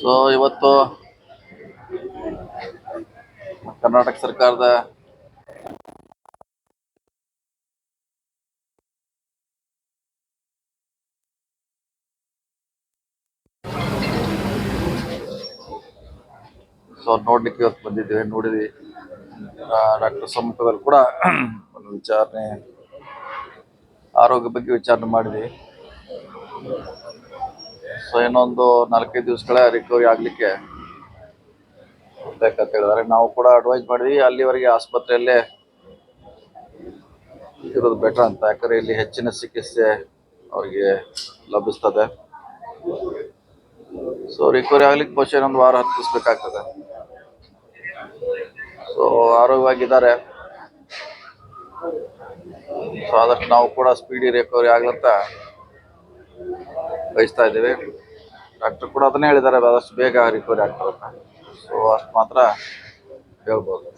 So ಇವತ್ತು ಕರ್ನಾಟಕ ಸರ್ಕಾರದ so ನೋಡ್ಲಿಕ್ಕೆ ಇವತ್ತು ಬಂದಿದ್ದೇವೆ, ನೋಡಿದ್ವಿ. ಡಾಕ್ಟರ್ ಸಮ್ಮುಖದಲ್ಲಿ ಕೂಡ ಒಂದು ವಿಚಾರಣೆ, ಆರೋಗ್ಯ ಬಗ್ಗೆ ವಿಚಾರಣೆ ಮಾಡಿದ್ವಿ. ಸೊ ಇನ್ನೊಂದು ನಾಲ್ಕೈದು ದಿವಸಗಳೇ ರಿಕವರಿ ಆಗ್ಲಿಕ್ಕೆ ಬೇಕಂತ ಹೇಳಿದ್ದಾರೆ. ನಾವು ಕೂಡ ಅಡ್ವೈಸ್ ಮಾಡಿದ್ವಿ, ಅಲ್ಲಿವರೆಗೆ ಆಸ್ಪತ್ರೆಯಲ್ಲೇ ಇರೋದು ಬೆಟರ್ ಅಂತ. ಯಾಕಂದ್ರೆ ಇಲ್ಲಿ ಹೆಚ್ಚಿನ ಚಿಕಿತ್ಸೆ ಅವರಿಗೆ ಲಭಿಸ್ತದೆ. ಸೊ ರಿಕವರಿ ಆಗ್ಲಿಕ್ಕೆ ಬಹುಶಃ ಇನ್ನೊಂದು ವಾರ ಹತ್ತಿಸ್ಬೇಕಾಗ್ತದೆ ಸೊ ಆರೋಗ್ಯವಾಗಿದ್ದಾರೆ. ಸೊ ಆದಷ್ಟು ನಾವು ಕೂಡ ಸ್ಪೀಡಿ ರಿಕವರಿ ಆಗ್ಲಂತ ಬಯಸ್ತಾ ಇದ್ದೀವಿ. ಡಾಕ್ಟರ್ ಕೂಡ ಅದನ್ನೇ ಹೇಳಿದ್ದಾರೆ ಆದಷ್ಟು ಬೇಗ ರಿಕವರಿ ಆಗ್ತಾರೆ ಸೊ ಅಷ್ಟು ಮಾತ್ರ ಹೇಳ್ಬೋದು.